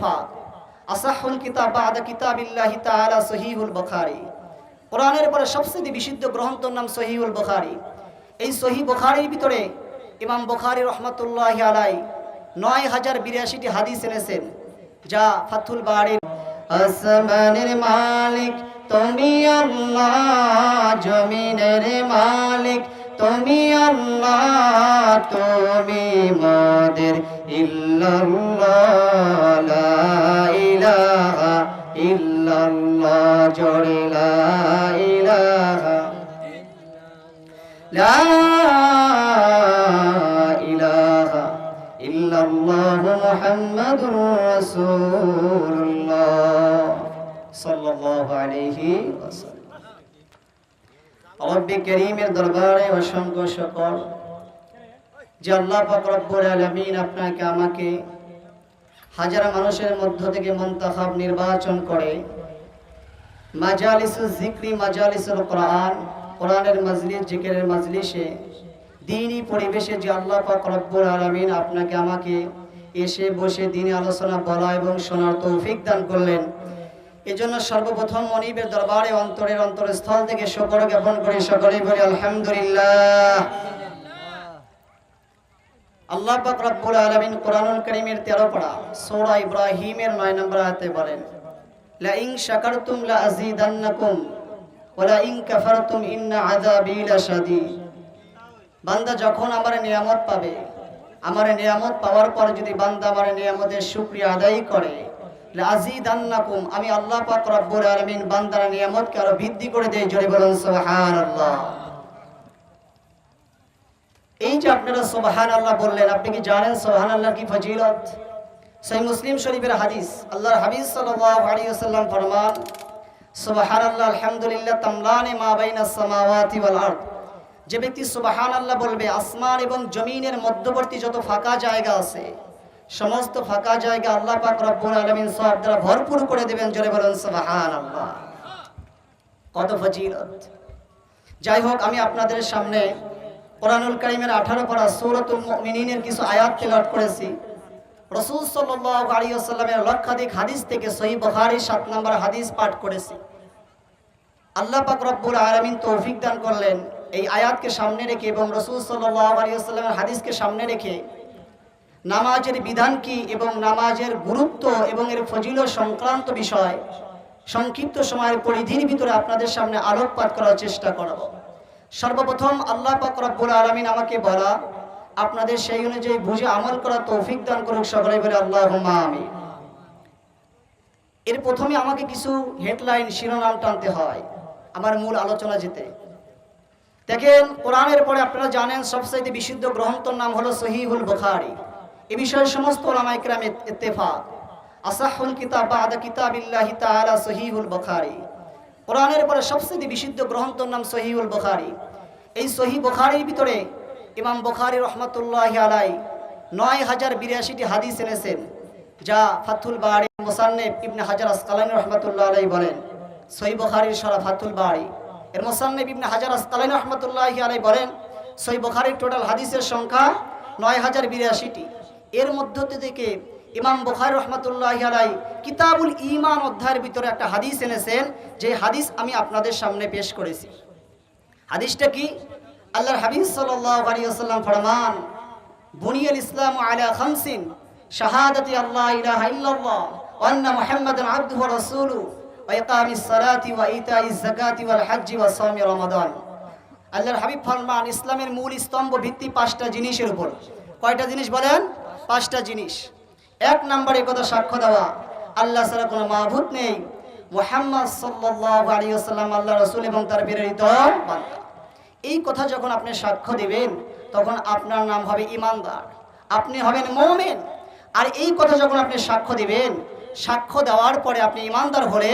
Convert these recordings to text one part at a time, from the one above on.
ইত্তেফাক আসাহুল কিতাব বাদা কিতাবিল্লাহি তাআলা সহিহুল বুখারী। কোরআনের পরে সবচেয়ে বিশুদ্ধ গ্রন্থর নাম সহিহুল বুখারী। এই সহি বুখারীর ভিতরে ইমাম বুখারী রহমাতুল্লাহ আলাই নয় হাজার বিরাশিটি হাদিস এনেছেন, যা ফাথুল বাড়ির আসমানের মালিক, তুমি আল্লাহ, জমিনের মালিক তুমি আল্লাহ, তুমি মোদের ইল্লাল্লাহ ইল্লাল্লাহ, জোরে লা ইলাহা লা ইলাহা ইল্লাল্লাহু মুহাম্মাদুর রাসূলুল্লাহ সাল্লাল্লাহু আলাইহি ওয়াসাল্লাম। রব্বি করিমের দরবারে অসংখ্য শুকর। যে আল্লাহ রব্বুল আলামিন আপনাকে আমাকে হাজার মানুষের মধ্য থেকে মন্তাখাব নির্বাচন করে। মাজালিসুল জিক্রি মাজালিসুল কোরআন, কোরআনের মজলিস, জিকিরের মজলিসে দিনই পরিবেশে যে আল্লাহ পাক রব্বুল আলামিন আপনাকে আমাকে এসে বসে দিনে আলোচনা বলা এবং শোনার তৌফিক দান করলেন। এজন্য সর্বপ্রথম মনিবের দরবারে অন্তরের অন্তরস্থল থেকে শকর জ্ঞাপন করে, সকলেই বলি, আলহামদুলিল্লাহ। আল্লাহ পাক রব্বুল আলামিন কোরআনুল কারীমের 13 পড়া, সূরা ইব্রাহিমের 9 নম্বর আয়াতে বলেন লা ইন শাকারতুম লা আযীদান্নাকুম, ওয়া লা ইন কাফারতুম ইন্না আযাবি লাশাদীদ বান্দা যখন আমার নিয়ামত পাবে, আমার নিয়ামত পাওয়ার পর যদি বান্দা আমার নিয়ামতের শুকরিয়া আদায় করে লাযীদান্নাকুম আমি আল্লাহ পাক রব্বুল আলামিন বান্দার নিয়ামতকে আরও বৃদ্ধি করে দেই, জোরে বলুন, সুবহানাল্লাহ। এই যে আপনারা সোবাহান আল্লাহ বললেন, আপনি কি জানেন সোবাহান আল্লাহ কি ফজিলত? সেই মুসলিম শরীফের হাদিস, আল্লাহর হাবিজ সাল্লাল্লাহু আলাইহি ওয়াসাল্লাম ফরমান সুবহান আল্লাহ আলহামদুলিল্লাহ, তামলানে মা বাইনা সামাওয়াতি ওয়াল আরদ। যে ব্যক্তি সুবহান আল্লাহ বলবে, আসমান এবং জমিনের মধ্যবর্তী যত ফাঁকা জায়গা আছে সমস্ত ফাঁকা জায়গা আল্লাহ পাক রব্বুল আলামিন সব দ্বারা ভরপুর করে দেবেন, জোরে বলুন সুবহান আল্লাহ কত ফজিলত। যাই হোক, আমি আপনাদের সামনে কোরআনুল কারিমের আঠারো পারা সৌরতুল মিনিনের কিছু আয়াত তেলাট করেছি। রসুল সাল্লাহ আলিয়াল্লামের লক্ষাধিক হাদিস থেকে সহি বখারি সাত নম্বর হাদিস পাঠ করেছি। আল্লাহ পাক রব্বুল আলমিন তৌফিক দান করলেন। এই আয়াতকে সামনে রেখে এবং রসুল সাল্লাহ আলিয়াল্লামের হাদিসকে সামনে রেখে নামাজের বিধান কি এবং নামাজের গুরুত্ব এবং এর ফজিল সংক্রান্ত বিষয়, সংক্ষিপ্ত সময়ের পরিধির ভিতরে আপনাদের সামনে আলোকপাত করার চেষ্টা করব। সর্বপ্রথম আল্লাহ পাক আলামিন আমাকে বলা, আপনাদের সেই অনুযায়ী বুঝে আমল করা তৌফিক দান করুক সকলে বলে আল্লাহ আমি এর প্রথমে আমাকে কিছু হেডলাইন শিরোনাম টানতে হয়, আমার মূল আলোচনা যেতে। দেখেন, কোরআনের পরে আপনারা জানেন সবচাইতে বিশুদ্ধ গ্রন্থর নাম হলো সহিহুল বুখারী। এ বিষয়ে সমস্ত ওলামা ইত্তেফাক আসাহুল কিতাব বাদা কিতাবিল্লাহি তাআলা সহিহুল বুখারী। কোরআনের পরে সবচেয়ে বিশুদ্ধ গ্রন্থর নাম সহিউল বুখারী। এই সহি বুখারীর ভিতরে ইমাম বুখারী রহমাতুল্লাহ আলাই নয় হাজার বিরাশিটি হাদিস এনেছেন, যা ফাথুল বাড়ি মোসান্নেব ইবনে হাজার আসকালানি রহমাতুল্লাহ আলাই বলেন। সহি বুখারীর সরা ফাথুল বাড়ি এর মোসান্নেব ইবনে হাজার আসকালানি রহমাতুল্লাহ আলাই বলেন সহি বুখারীর টোটাল হাদিসের সংখ্যা নয় হাজার বিরাশিটি। এর মধ্য থেকে ইমাম বুখারী রহমাতুল্লাহ আলাই কিতাবুল ইমান অধ্যায়ের ভিতরে একটা হাদিস এনেছেন, যে হাদিস আমি আপনাদের সামনে পেশ করেছি। হাদিসটা কি? আল্লাহর হাবিব ওয়াসাল্লাম ফরমান, বুনিয়াল ইসলাম আলা খামসিন, শাহাদাতি আল্লাহ ইলাহা ইল্লাল্লাহ, ওয়া আন্না মুহাম্মাদান আবদুহু ওয়া রাসূলুহু, ওয়া ইকামিস সালাতি ওয়া ইতাইজ যাকাতি ওয়াল হজ্জি ওয়া সাওমি রমাদান। আল্লাহর হাবিব ফরমান, ইসলামের মূল স্তম্ভ ভিত্তি পাঁচটা জিনিসের উপর। কয়টা জিনিস বলেন? পাঁচটা জিনিস। এক নম্বরে কথা সাক্ষ্য দেওয়া, আল্লাহ ছাড়া কোনো মাহবুদ নেই। মোহাম্মদ আলাইহি আল্লাহ রসুল এবং তার প্রেরিত এই কথা যখন আপনি সাক্ষ্য দিবেন, তখন আপনার নাম হবে ইমানদার, আপনি হবেন মুমিন। আর এই কথা যখন আপনি সাক্ষ্য দিবেন, সাক্ষ্য দেওয়ার পরে আপনি ইমানদার হলে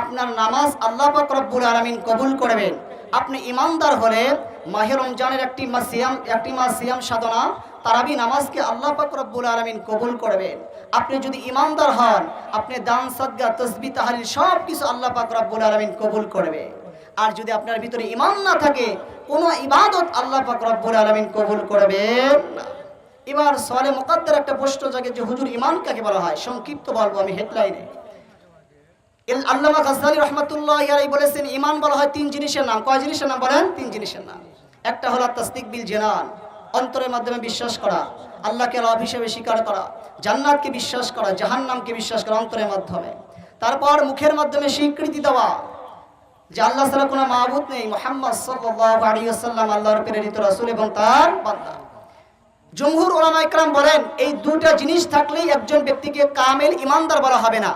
আপনার নামাজ আল্লাহ রব্বুল আলামিন কবুল করবেন। আপনি ইমানদার হলে মাহে রমজানের একটি মাস সিয়াম একটি মাস সিয়াম সাধনা তারাবি নামাজকে আল্লাহ পাক রব্বুল আলামিন কবুল করবেন। আপনি যদি ইমানদার হন, আপনি দান সাদগা তসবি, তাহালিল সব কিছু আল্লাহ পাক রব্বুল আলামিন কবুল করবে। আর যদি আপনার ভিতরে ইমান না থাকে, কোনো ইবাদত আল্লাহ পাক রব্বুল আলামিন কবুল করবেন না। এবার সওয়ালে মুকাদ্দার একটা প্রশ্ন জাগে যে, হুজুর ইমান কাকে বলা হয়? সংক্ষিপ্ত বলব আমি হেডলাইনে। আল্লামা গাজদালি রহমতুল্লাহ আলাই বলেছেন ইমান বলা হয় তিন জিনিসের নাম। কয় জিনিসের নাম বলেন? তিন জিনিসের নাম। একটা হলো তাসদিক বিল জেনান। অন্তরের মাধ্যমে বিশ্বাস করা, আল্লাহকে রব হিসেবে স্বীকার করা, জান্নাতকে বিশ্বাস করা, জাহান্নামকে বিশ্বাস করা অন্তরের মাধ্যমে। তারপর মুখের মাধ্যমে স্বীকৃতি দেওয়া, যে আল্লাহ ছাড়া কোনো মাহবুদ নেই, মোহাম্মদ ওয়াসাল্লাম আল্লাহর প্রেরিত রাসূল এবং তার বান্দা। জমহুর ওলামা ইকরাম বলেন, এই দুটা জিনিস থাকলেই একজন ব্যক্তিকে কামেল ইমানদার বলা হবে না।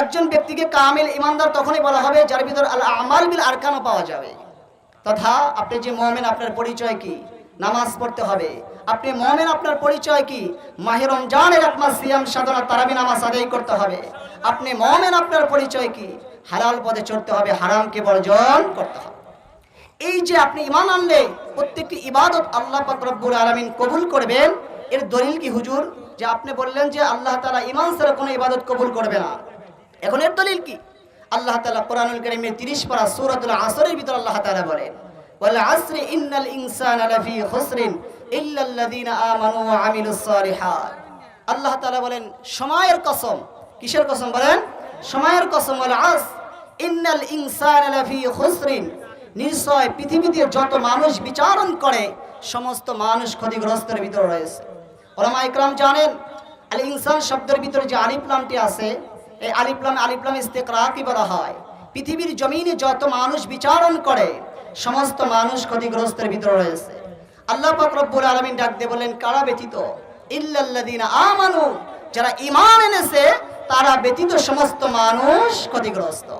একজন ব্যক্তিকে কামেল ইমানদার তখনই বলা হবে, যার ভিতর আল আমাল বিল আরকানও পাওয়া যাবে। তথা আপনি যে মমেন, আপনার পরিচয় কি? নামাজ পড়তে হবে। আপনি মমেন, আপনার পরিচয় কি? মাহে রমজানের এক সিয়াম, সাধনা, তারাবি নামাজ আদায় করতে হবে। আপনি মমেন, আপনার পরিচয় কি? হালাল পদে চড়তে হবে, হারামকে বর্জন করতে হবে। এই যে আপনি ইমান আনলে, প্রত্যেকটি ইবাদত আল্লাহ পাক রব্বুল আলামিন কবুল করবেন। এর দলিল কি হুজুর? যে আপনি বললেন যে আল্লাহ তাআলা ইমান ছাড়া কোনো ইবাদত কবুল করবে না। এখন এর দলিল কি? আল্লাহ তাআলা কোরআনুল কারীমের 30 পারা সূরাতুল আসরের ভিতর আল্লাহ তাআলা বলেন আল্লাহ তাআলা বলেন কসম। কিসের কসম বলেন? কসম পৃথিবীতে যত মানুষ বিচারণ করে, সমস্ত মানুষ ক্ষতিগ্রস্তের ভিতরে রয়েছে। ওলামা ইকরাম জানেন, আল ইনসান শব্দের ভিতরে যে আলিফলামটি আছে এই আলিফলাম আলিফলাম ইস্তেকরাকি বলা হয়? পৃথিবীর জমিনে যত মানুষ বিচারণ করে, সমস্ত মানুষ ক্ষতিগ্রস্তের ভিতরে রয়েছে। আল্লাহ রব্বুল আলামিন ডাক দিয়ে বলেন কারা ব্যতীত? ইল্লাল্লাযীনা আমানু, যারা ঈমান এনেছে, তারা ব্যতীত সমস্ত মানুষ ক্ষতিগ্রস্ত।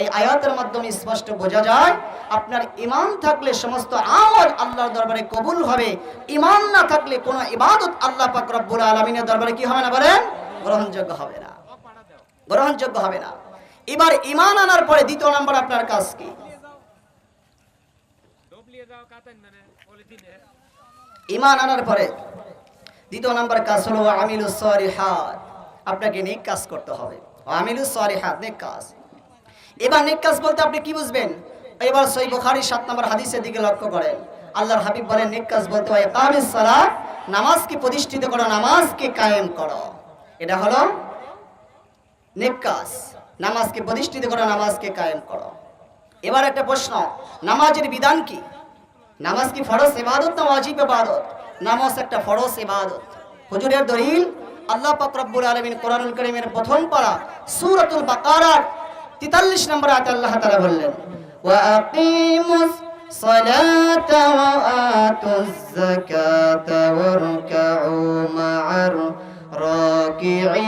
এই আয়াতের মাধ্যমে স্পষ্ট বোঝা যায়, আপনার ইমান থাকলে সমস্ত আমল আল্লাহর দরবারে কবুল হবে ইমান না থাকলে কোনো ইবাদত আল্লাহ পাক রব্বুল আলামিনের দরবারে কি হবে না বলেন? গ্রহণযোগ্য হবে না। গ্রহণযোগ্য হবে না। এবার ইমান আনার পরে দ্বিতীয় নাম্বার আপনার কাজ কি? মানে ইমান আনার পরে দ্বিতীয় নাম্বার কাজ হলো আমিলু সরিহাত আপনাকে নেক কাজ করতে হবে। আমিলু সরিহাত নেক কাজ। এবার নেক কাজ বলতে আপনি কি বুঝবেন? এবার সই বুখারী সাত নম্বর হাদিসের দিকে লক্ষ্য করেন। আল্লাহর হাবিব বলেন, নেক কাজ বলতে হয় কামিস সালাত, নামাজকে প্রতিষ্ঠিত করো, নামাজকে কায়েম করো। এটা হলো নেক কাজ নামাজকে প্রতিষ্ঠিত করো নামাজকে কায়েম করো এবার একটা প্রশ্ন নামাজের বিধান কি নামাজ কি ফরজ ইবাদত না ওয়াজিব ইবাদত নামাজ একটা ফরজ ইবাদত হুজুরের দলিল আল্লাহ পাক রব্বুল আলামিন কোরআনুল কারীমের প্রথম পারা সূরাতুল বাকারার 43 নম্বর আয়াতে আল্লাহ তাআলা বললেন ওয়া আকিমুস الصلاة وآتوا الزكاة واركعوا مع الراكعين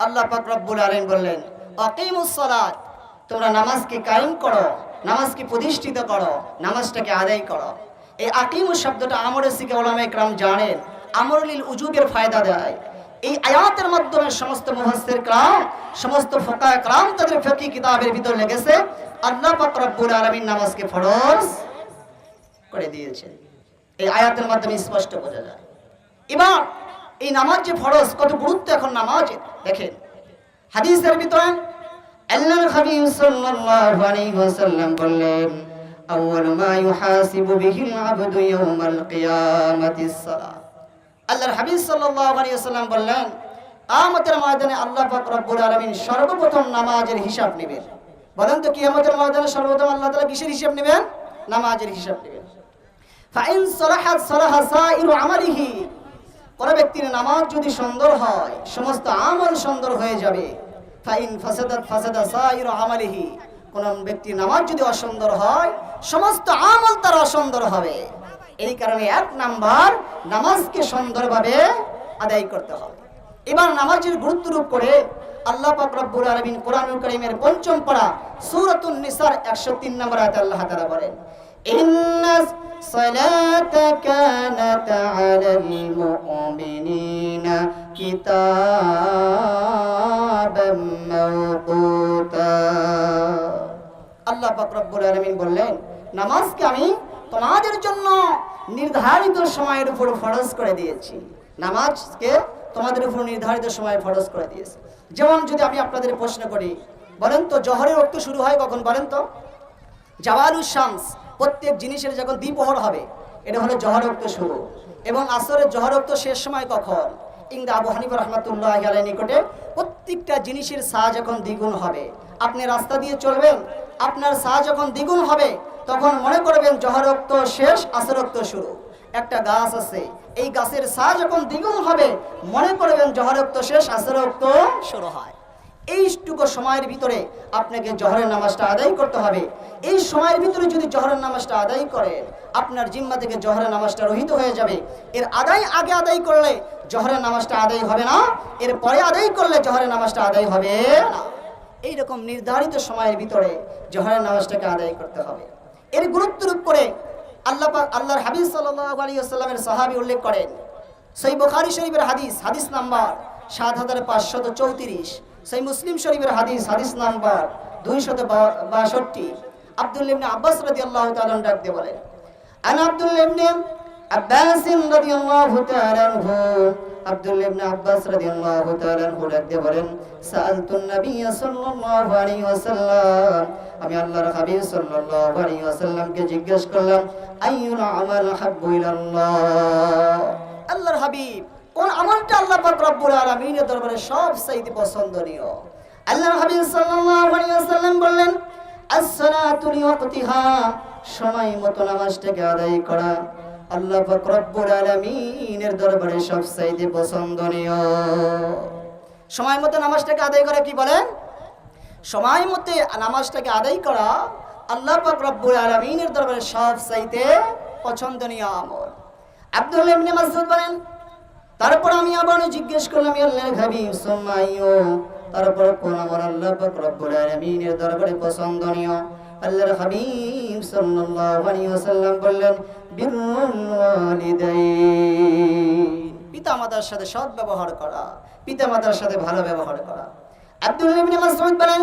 আল্লাহ পাক রব্বুল আলামিন বললেন আকিমুস সালাত তোমরা নামাজকে কায়েম করো নামাজকে প্রতিষ্ঠিত করো নামাজটাকে আদায় করো এই আকিমু শব্দটা আমরের সিকে ওলামা একরাম জানেন আমরুলিল উজুবের ফায়দা দেয় এই আয়াতের মাধ্যমে সমস্ত মুহাসসির کرام সমস্ত ফোকা کرام তাদের ফিকহি কিতাবের ভিতর লেগেছে আল্লাহ পাক রব্বুল আলামিন নামাজকে ফরজ করে দিয়েছেন এই আয়াতের মাধ্যমে স্পষ্ট বোঝা যায়। এবার এই নামাজ যে ফরজ, কত গুরুত্ব এখন নামাজ, দেখেন। হাদিসের ভিতরে আল্লাহর হাবিব সাল্লাল্লাহু আলাইহি ওয়াসাল্লাম বললেন, আউয়ালু মা ইউহাসিবু আবদু ইয়াউমাল কিয়ামাতিস আল্লাহর হাবিব সাল্লাল্লাহু আলাইহি ওয়াসাল্লাম বললেন, কিয়ামতের ময়দানে আল্লাহ পাক রব্বুল আলামিন সর্বপ্রথম নামাজের হিসাব নেবেন। বলেন তো কিয়ামতের ময়দানে সর্বপ্রথম আল্লাহ তাআলা কিসের হিসাব নেবেন? নামাজের হিসাব নেবেন। ফাইন সলাহাত সলাহা সাইরু আমালিহি। কোন ব্যক্তির নামাজ যদি সুন্দর হয়, সমস্ত আমল সুন্দর হয়ে যাবে। ফাইন ফাসাদাত ফাসাদা সাইরু আমালিহি। কোন ব্যক্তির নামাজ যদি অসুন্দর হয়, সমস্ত আমল তার অসুন্দর হবে। এই কারণে এক নাম্বার, নামাজকে সুন্দরভাবে আদায় করতে হবে। এবার নামাজের গুরুত্বরূপ করে আল্লাহ পাক রব্বুল আলামিন কোরআনুল কারীমের পঞ্চম পারা সূরাতুন নিসার 103 নম্বর আয়াতে আল্লাহ তাআলা বলেন ইন্নাস সালাতা কানাত আলাল মুমিনিনা কিতাবাম মাওকুতা আল্লাহ পাক রব্বুল আলামিন বললেন, নামাজকে আমি তোমাদের জন্য নির্ধারিত সময়ের উপর ফরজ করে দিয়েছি। নামাজকে তোমাদের উপর নির্ধারিত সময়ে ফরজ করে দিয়েছি। যেমন যদি আমি আপনাদের প্রশ্ন করি, বলেন তো, জহরের রক্ত শুরু হয় কখন বলেন তো? জাওয়ালু শামস প্রত্যেক জিনিসের যখন দ্বিপহর হবে, এটা হলো জহরক্ত শুরু। এবং আসরের জহরক্ত শেষ সময় কখন? ইংদা আবু হানিফ রহমতুল্লাহ আলাই নিকটে প্রত্যেকটা জিনিসের সা যখন দ্বিগুণ হবে, আপনি রাস্তা দিয়ে চলবেন, আপনার সা যখন দ্বিগুণ হবে, তখন মনে করবেন জহরক্ত শেষ, আসরক্ত শুরু। একটা গাছ আছে, এই গাছের সা যখন দ্বিগুণ হবে, মনে করবেন জহরক্ত শেষ, আসরক্ত শুরু হয়। এইটুকু সময়ের ভিতরে আপনাকে জহরের নামাজটা আদায় করতে হবে। এই সময়ের ভিতরে যদি জহরের নামাজটা আদায় করেন, আপনার জিম্মা থেকে জহরের নামাজটা রহিত হয়ে যাবে। এর আদায় আগে আদায় করলে জহরের নামাজটা আদায় হবে না, এর পরে আদায় করলে জহরের নামাজটা আদায় হবে না। এইরকম নির্ধারিত সময়ের ভিতরে জহরের নামাজটাকে আদায় করতে হবে। এর গুরুত্বের করে আল্লাহ আল্লাহর আলাইহি ওয়াসাল্লামের সাহাবী উল্লেখ করেন, সেই বুখারী শরীফের হাদিস হাদিস নাম্বার সাত হাজার পাঁচশত চৌত্রিশ। সেই মুসলিম শরীফের হাদিস হাদিস নাম্বার দুইশত বাষট্টি। আব্দুল ইবনে আব্বাস রাদিয়াল্লাহু তাআলা ডাক দিয়ে বলেন, আন আব্দুল ইবনে আব্বাস রাদিয়াল্লাহু তাআলা আনহু। আব্দুল ইবনে আব্বাস রাদিয়াল্লাহু তাআলা আনহু ডাক দিয়ে বলেন সাআলতুন নবী সাল্লাল্লাহু আলাইহি ওয়াসাল্লাম। আমি আল্লাহর হাবিব সাল্লাল্লাহু আলাইহি ওয়াসাল্লামকে জিজ্ঞেস করলাম, আইয়ুল আমাল হাব্বু ইলাল্লাহ? আমলটা আল্লাহ পাক রব্বুল আলামিনের দরবারে সবচাইতে পছন্দনীয়। আল্লাহর হাবিব সাল্লাল্লাহু আলাইহি ওয়াসাল্লাম বললেন as-salatu লিওয়াক্তিহা সময় মতো নামাজটাকে আদায় করা আল্লাহ পাক রব্বুল আলামিনের দরবারে সবচাইতে পছন্দনীয়। সময় মতো নামাজটাকে আদায় করা কি বলেন? সময় মতে নামাজটাকে আদায় করা আল্লাহ পাক রব্বুল আলামিনের দরবারে সবচাইতে পছন্দনীয় আমল। আব্দুল্লাহ ইবনে মাসউদ বলেন তারপর আমি আবার জিজ্ঞেস করলাম আল্লাহর হাবিব, সুম্মাইয়ো। তারপর কোন আমার আল্লাহ রব্বুল আলামিনের দরবারে পছন্দনীয় আল্লাহর হাবিব সাল্লাল্লাহু আলাইহি ওয়াসাল্লাম বললেন বিরুল ওয়ালিদাইন। পিতামাতার সাথে সৎ ব্যবহার করা পিতামাতার সাথে ভালো ব্যবহার করা। আব্দুল্লাহ ইবনে মাসউদ বলেন,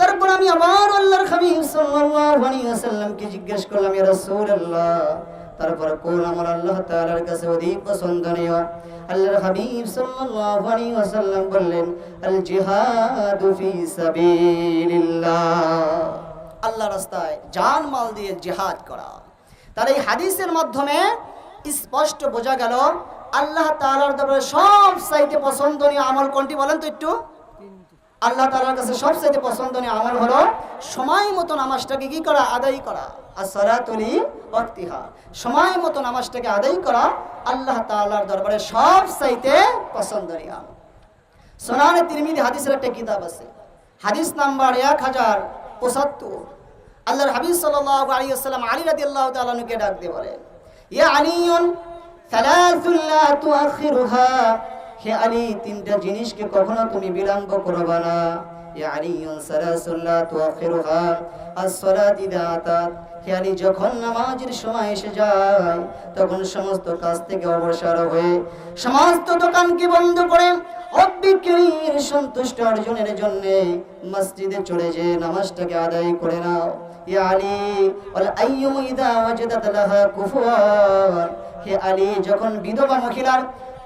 তারপর আমি আবার আল্লাহর হাবিব সাল্লাল্লাহু আলাইহি ওয়াসাল্লামকে জিজ্ঞেস করলাম ইয়া রাসূলুল্লাহ, তারপর কোন আমার আল্লাহ তাআলার কাছে অধিক পছন্দনীয়? আল্লাহর হাবিব সাল্লাল্লাহু আলাইহি ওয়াসাল্লাম বললেন, আল জিহাদু ফি সাবিলিল্লাহ। আল্লাহ রাস্তায় জান মাল দিয়ে জিহাদ করা। তার এই হাদিসের মাধ্যমে স্পষ্ট বোঝা গেল, আল্লাহ তাআলার দরবারে সব চাইতে পছন্দনীয় আমল কোনটি বলেন তো একটু? আল্লাহ তাআলার কাছে সবচেয়ে পছন্দনীয় আমল হলো, সময় মতো নামাজটাকে কি করা, আদায় করা। আর সরাতুলি ওয়াক্তিহা। সময় মতো নামাজটাকে আদায় করা আল্লাহ তাআলার দরবারে সব চাইতে পছন্দনীয় আমল। সোনানে তিরমিজি হাদিসের একটা কিতাব আছে। হাদিস নাম্বার এক হাজার পঁচাত্তর। আল্লাহর হাবিব সাল্লাল্লাহু আলাইহি ওয়াসাল্লাম আলী রাদিয়াল্লাহু তাআলা নুকে ডাক দিয়ে বলেন ইয়া আলিয়ুন হে আলী, তিনটা জিনিসকে কখনো তুমি বিলম্ব করবে না। লা তুআখিরুহা আস-সালাত ইযা আতাত হে আলী যখন নামাজের সময় এসে যায়, তখন সমস্ত কাজ থেকে অবসর হয়ে সমস্ত দোকানকে বন্ধ করে অবিক্রির সন্তুষ্ট অর্জনের জন্য মসজিদে চলে যে নামাজটাকে আদায় করে নাও। ইয়া আলী ওয়াল আইয়ুম ইদা ওয়াজাদাত লাহা কুফুয়ান। হে আলী, যখন বিধবা মহিলার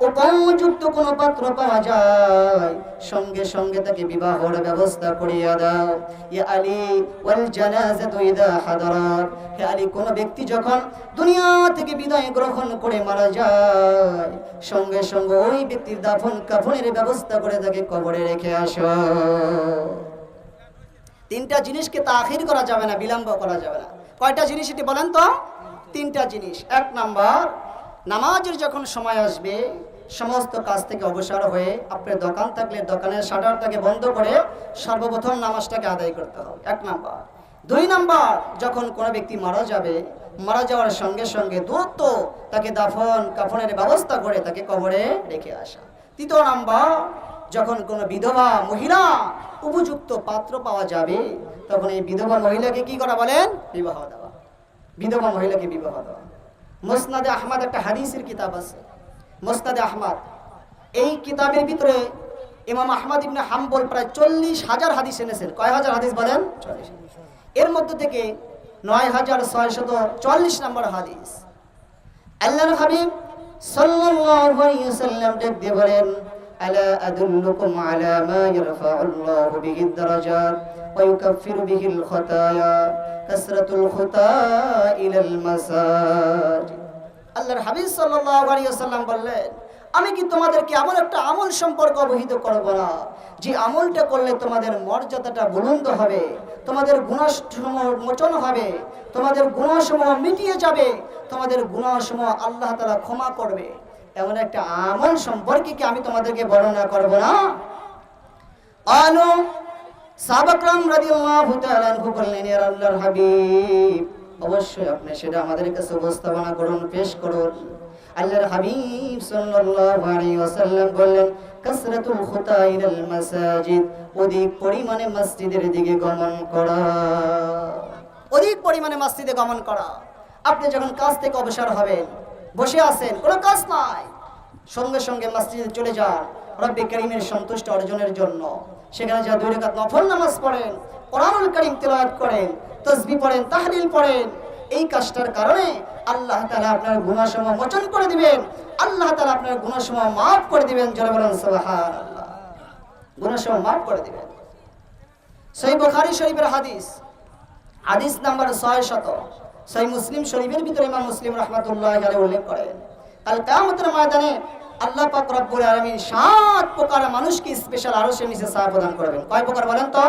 উপযুক্ত কোন পাত্র পাওয়া যায়। সঙ্গে সঙ্গে তাকে বিবাহর ব্যবস্থা করিয়া দাও। ইয়া আলী, ওয়াল জানাজাতু ইদা হাদারাত হে আলী, কোন ব্যক্তি যখন দুনিয়া থেকে বিদায় গ্রহণ করে মারা যায়, সঙ্গে সঙ্গে ওই ব্যক্তির দাফন কাফনের ব্যবস্থা করে তাকে কবরে রেখে আসো। তিনটা জিনিসকে তাখির করা যাবে না, বিলম্ব করা যাবে না। কয়টা জিনিস এটি বলেন তো? তিনটা জিনিস। এক নাম্বার, নামাজের যখন সময় আসবে সমস্ত কাজ থেকে অবসর হয়ে আপনার দোকান থাকলে দোকানের শাটারটাকে বন্ধ করে সর্বপ্রথম নামাজটাকে আদায় করতে হবে। এক নাম্বার। দুই নাম্বার, যখন কোনো ব্যক্তি মারা যাবে, মারা যাওয়ার সঙ্গে সঙ্গে দ্রুত তাকে দাফন, কাফনের ব্যবস্থা করে তাকে কবরে রেখে আসা। তৃতীয় নাম্বার, যখন কোনো বিধবা মহিলা উপযুক্ত পাত্র পাওয়া যাবে, তখন এই বিধবা মহিলাকে কি করা বলেন? বিবাহ দেওয়া। বিধবা মহিলাকে বিবাহ দেওয়া। মোসনাদে আহমদ একটা হাদিসের কিতাব আছে। মোস্তাদে আহমদ। এই কিতাবের ভিতরে ইমাম আহমদ ইবনে হাম্বল প্রায় চল্লিশ হাজার হাদিস এনেছেন। কয় হাজার হাদিস বলেন? এর মধ্য থেকে নয় হাজার ছয়শত চল্লিশ নম্বর হাদিস। আল্লাহ হাবিব সাল্লাম ডেক দিয়ে বলেন, আলা আদুল্লুকুম আলা মা বিহি দারাজাত ওয়া ইউকাফফিরু বিহিল খাতায়া কাসরাতুল ইলাল মাসাজিদ। আল্লাহর হাবিব সাল্লাম বললেন, আমি কি তোমাদেরকে এমন একটা আমল সম্পর্কে অবহিত করব না? যে আমলটা করলে তোমাদের মর্যাদাটা বুলন্দ হবে, তোমাদের গুণাসমূহ মোচন হবে, তোমাদের গুণাসমূহ মিটিয়ে যাবে, তোমাদের গুণাসমূহ আল্লাহ তালা ক্ষমা করবে। এমন একটা আমল সম্পর্কে কি আমি তোমাদেরকে বর্ণনা করব না? আলো সাবাকরাম রাদিয়াল্লাহু তাআলা বললেন হাবিব অবশ্যই আপনি সেটা আমাদের কাছে উপস্থাপনা করুন, পেশ করুন। আল্লাহর হাবিব সাল্লাল্লাহু আলাইহি ওয়াসাল্লাম বললেন, কাসরাতুল খুতা ইলাল মাসাজিদ, অধিক পরিমাণে মসজিদের দিকে গমন করা। অধিক পরিমাণে মসজিদে গমন করা। আপনি যখন কাজ থেকে অবসর হবেন, বসে আছেন, কোনো কাজ নাই, সঙ্গে সঙ্গে মসজিদে চলে যান, রব্বে করিমের সন্তুষ্ট অর্জনের জন্য। সেখানে যা দুই রেখাত নফল নামাজ পড়েন, কোরআনুল করিম তেলাওয়াত করেন তসবি পড়েন, তাহলিল পড়েন। এই কাজটার কারণে আল্লাহ তাআলা আপনার গুনাহসমূহ মোচন করে দিবেন। আল্লাহ তাআলা আপনার গুনাহসমূহ মাফ করে দিবেন। জোরে বলেন গুনাহসমূহ মাফ করে দিবেন। শরীফের হাদিস। হাদিস নাম্বার ছয় শত। সেই মুসলিম শরীফের ভিতরে ইমাম মুসলিম রহমাতুল্লাহ আলাইহি উল্লেখ করেন, কাল কিয়ামতের ময়দানে আল্লাহ পাক রব্বুল আলামিন সাত প্রকার মানুষকে স্পেশাল আরও সে নিচে ছায়া প্রদান করবেন। কয় প্রকার বলেন তো?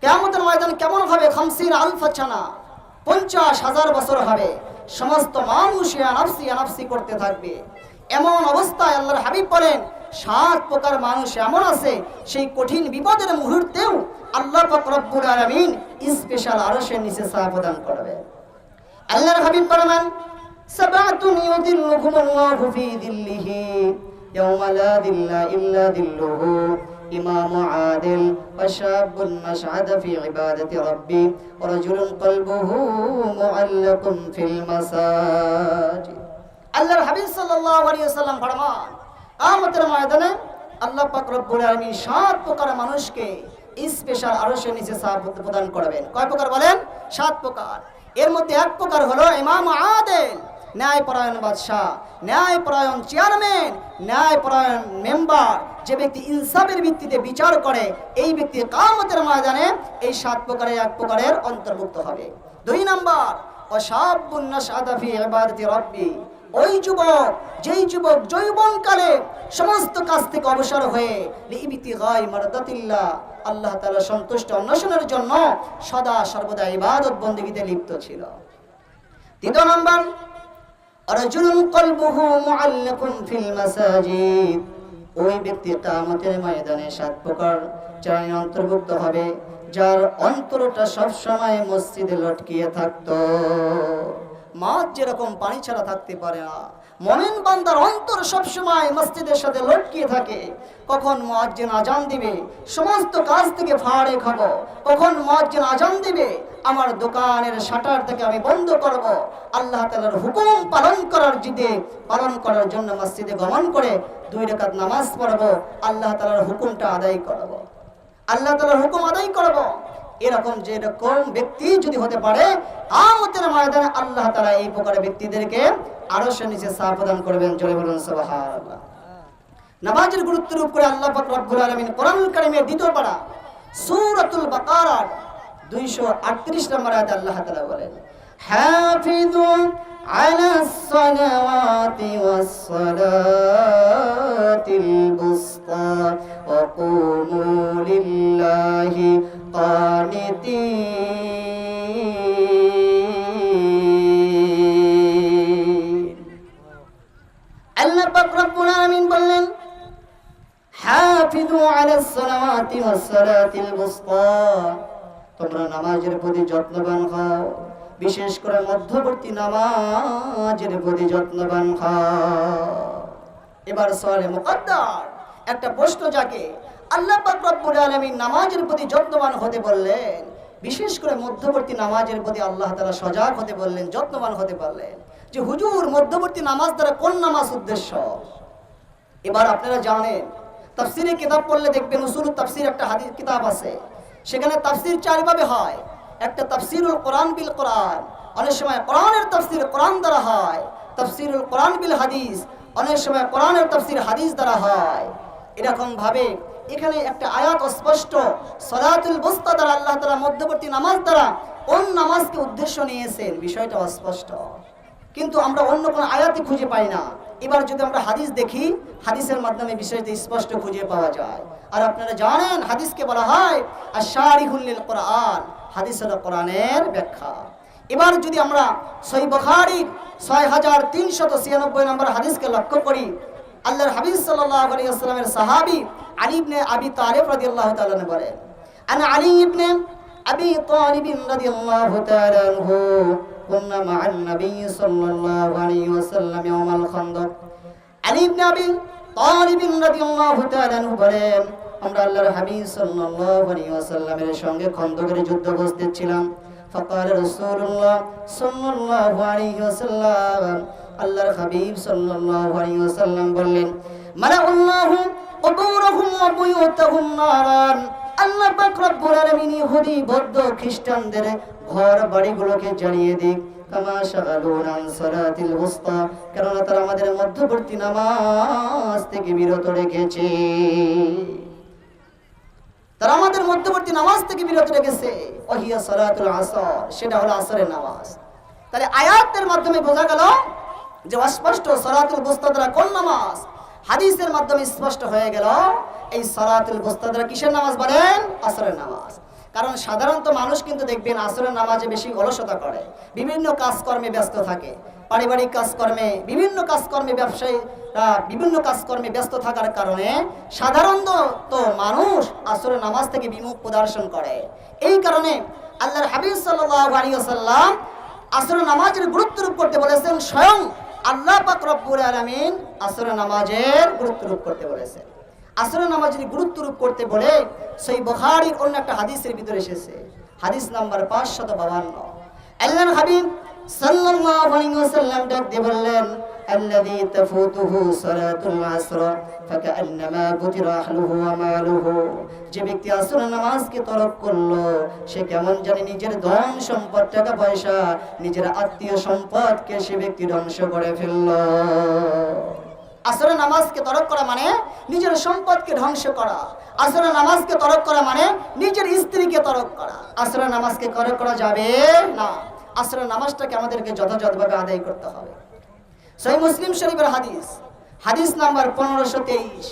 কিয়ামতের ময়দান কেমন হবে? খামসিন আলফা ছানা। পঞ্চাশ হাজার বছর হবে। সমস্ত মানুষ আনাফসি আনাফসি করতে থাকবে। এমন অবস্থায় আল্লাহর হাবিব বলেন, সাত প্রকার মানুষ এমন আছে, সেই কঠিন বিপদের মুহূর্তেও আল্লাহ রব্বুল আলামিন স্পেশাল আরশের নিচে ছায়া প্রদান করবে। আল্লাহর হাবিব ফরমান সাবাতুন ফি দিল্লিহি ইয়াওমা লা দিল্লা ইল্লা দিল্লুহু। إمام عادل وشاب نشعد في عبادة ربي ورجل قلبه معلق في المساجد আল্লাহর হাবিব সাল্লাল্লাহু আলাইহি ওয়াসাল্লাম ফরমান কিয়ামতের ময়দানে আল্লাহ পাক রব্বুল আলামিন সাত প্রকার মানুষকে স্পেশাল আরশের নিচে ছায়া প্রদান করবেন কয় প্রকার বলেন সাত প্রকার এর মধ্যে এক প্রকার হলো ইমাম আদেল ন্যায় পরায়ণ বাদশাহ ন্যায় পরায়ণ চেয়ারম্যান ন্যায় পরায়ণ মেম্বার যে ব্যক্তি ইনসাফের ভিত্তিতে বিচার করে, এই ব্যক্তি কামতের ময়দানে এই সাত প্রকারের এক প্রকারের অন্তর্ভুক্ত হবে। দুই নাম্বার রব্বি। ওই যুবক, যেই যুবক যৌবনকালে সমস্ত কাজ থেকে অবসর হয়ে লিবিতি গায় মারদাতিল্লাহ, আল্লাহ তাআলা সন্তুষ্ট অন্বেষণের জন্য সদা সর্বদা ইবাদত বন্দেগীতে লিপ্ত ছিল। তৃতীয় নম্বর রাজুলুন কলবুহু মুআল্লাকুন ফিল মাসাজিদ। ওই ব্যক্তি কামতের ময়দানে সাত প্রকার চাই অন্তর্ভুক্ত হবে, যার অন্তরটা সবসময় মসজিদে লটকিয়ে থাকতো। মাছ যেরকম পানি ছাড়া থাকতে পারে না মমিন বান্দার অন্তর সবসময় মসজিদের সাথে লটকিয়ে থাকে। কখন মুয়াজ্জিন আজান দিবে, সমস্ত কাজ থেকে ফাড়ে খাব। কখন মুয়াজ্জিন আজান দিবে, আমার দোকানের শাটার থেকে আমি বন্ধ করব। আল্লাহ তাআলার হুকুম পালন করার জিদে, পালন করার জন্য মসজিদে গমন করে দুই রাকাত নামাজ পড়ব। আল্লাহ তাআলার হুকুমটা আদায় করব। আল্লাহ তাআলার হুকুম আদায় করব। এরকম যে এরকম ব্যক্তি যদি হতে পারে আমতের ময়দানে আল্লাহ তারা এই প্রকার ব্যক্তিদেরকে আরও সে নিচে সাহ প্রদান করবেন। জোরে বলুন, সুবহানাল্লাহ। নামাজের গুরুত্বের উপরে আল্লাহ পাক রব্বুল আলামিন কোরআনুল কারীমের দ্বিতীয় পারা, সূরাতুল বাকারার 238 নম্বর আয়াতে আল্লাহ তাআলা বলেন হাফিজু আলাস সালাওয়াতি ওয়াস সালাতিল বুসতা ওয়া কুমু লিল্লাহি قانتين আল্লাহ পাক রব্বুল আলামিন বললেন হাফিজু আলাস সালাওয়াতি ওয়াস সালাতিল বুসতা তোমরা নামাজের প্রতি যত্নবান হও বিশেষ করে মধ্যবর্তী নামাজের প্রতি যত্নবান এবার সওয়ালে মুকদ্দার, একটা প্রশ্ন যাকে আল্লাহ পাক রব্বুল আলামিন নামাজের প্রতি যত্নবান হতে বললেন, বিশেষ করে মধ্যবর্তী নামাজের প্রতি আল্লাহ তাআলা সজাগ হতে বললেন, যত্নবান হতে বললেন যে, হুজুর, মধ্যবর্তী নামাজ দ্বারা কোন নামাজ উদ্দেশ্য? এবার আপনারা জানেন, তাফসিরে কিতাব পড়লে দেখবেন উসুল তাফসির একটা হাদিস, কিতাব আছে। সেখানে তাফসির চারভাবে হয়। একটা তাফসিরুল কোরআন বিল কোরআন। অনেক সময় কোরআনের তাফসির কোরআন দ্বারা হয়, তফসিরুল কোরআন বিল হাদিস, অনেক সময় কোরআনের তফসির হাদিস দ্বারা হয়। এরকম ভাবে এখানে একটা আয়াত অস্পষ্ট, সলাতুল বুস্তা দ্বারা আল্লাহ তাআলা মধ্যবর্তী নামাজ দ্বারা কোন নামাজকে উদ্দেশ্য নিয়েছেন? বিষয়টা অস্পষ্ট। কিন্তু আমরা অন্য কোনো আয়াতই খুঁজে পাই না। এবার যদি আমরা হাদিস দেখি, হাদিসের মাধ্যমে বিষয়টি স্পষ্ট খুঁজে পাওয়া যায়। আর আপনারা জানেন, হাদিসকে বলা হয় আর শারিহুল্লিল কোরআন। হাদিস হলো কোরআনের ব্যাখ্যা এবার যদি আমরা সই বখারির ছয় হাজার তিনশত ছিয়ানব্বই নম্বর হাদিসকে লক্ষ্য করি আল্লাহর হাবিব সাল্লাল্লাহু আলাইহি ওয়াসাল্লামের সাহাবী আলী ইবনে আবি তালিব রাদিয়াল্লাহু তাআলা বলেন আনা আলী ইবনে আবি তালিব রাদিয়াল্লাহু তাআলা আনহু كنا مع النبي صلى الله عليه وسلم يوم الخندق আলী ইবনে আবি তালিব রাদিয়াল্লাহু তাআলা আনহু বলেন আমরা আল্লাহর হাবিব সাল্লাল্লাহু আলাইহি ওয়াসাল্লামের সঙ্গে খন্দকের যুদ্ধ উপস্থিত ছিলাম فقال رسول الله صلى الله عليه وسلم আল্লাহর হাবিব সাল্লাল্লাহু আলাইহি ওয়াসাল্লাম বললেন মালাউল্লাহু কুবুরহুম ওয়া বুয়ুতাহুম নারান আল্লাহ পাক রব্বুল আলামিন ইহুদি বৌদ্ধ খ্রিস্টানদের ঘর বাড়িগুলোকে জ্বালিয়ে দিক কামা শাগালুন আন সালাতিল উস্তা কেননা তারা আমাদের মধ্যবর্তী নামাজ থেকে বিরত রেখেছে তারা আমাদের মধ্যবর্তী নামাজ থেকে বিরত রেখেছে। সেটা হলো আসরের নামাজ। তাহলে আয়াতের মাধ্যমে বোঝা গেল যে অস্পষ্ট কোন নামাজ? হাদিসের মাধ্যমে স্পষ্ট হয়ে গেল এই সালাতুল কিসের নামাজ বলেন? আসরের নামাজ। কারণ সাধারণত মানুষ কিন্তু দেখবেন আসরের নামাজে বেশি অলসতা করে, বিভিন্ন কাজকর্মে ব্যস্ত থাকে। পারিবারিক কাজকর্মে, বিভিন্ন কাজকর্মে ব্যবসায়ী বিভিন্ন কাজকর্মে ব্যস্ত থাকার কারণে সাধারণত মানুষ আসরের নামাজ থেকে বিমুখ প্রদর্শন করে। এই কারণে আল্লাহর হাবিব সাল্লাল্লাহু আলাইহি ওয়াসাল্লাম আসরের নামাজের গুরুত্ব রূপ করতে বলেছেন, স্বয়ং আল্লাহ পাক রব্বুল আলামিন আসরের নামাজের গুরুত্ব রূপ করতে বলেছেন। আসরের নামাজের গুরুত্ব রূপ করতে বলে সেই বুখারীর অন্য একটা হাদিসের ভিতরে এসেছে। হাদিস নাম্বার 552 আল্লাহর হাবিব সাল্লাল্লাহু আলাইহি ওয়াসাল্লাম ডাক দিয়ে বললেন الذي تفوته صلاة العصر فكأنما بتر أهله وماله যে ব্যক্তি আসর নামাজকে তরক করলো সে কেমন জানি নিজের ধন সম্পদ টাকা পয়সা নিজের আত্মীয় সম্পদকে সে ব্যক্তি ধ্বংস করে ফেললো আসরে নামাজকে তরক করা মানে নিজের সম্পদকে ধ্বংস করা। আসরে নামাজকে তরক করা মানে নিজের স্ত্রীকে তরক করা। আসরে নামাজকে তরক করা যাবে না। আসরে নামাজটাকে আমাদেরকে যথাযথভাবে আদায় করতে হবে। সহি মুসলিম শরীফের হাদিস হাদিস নাম্বার পনেরোশো তেইশ।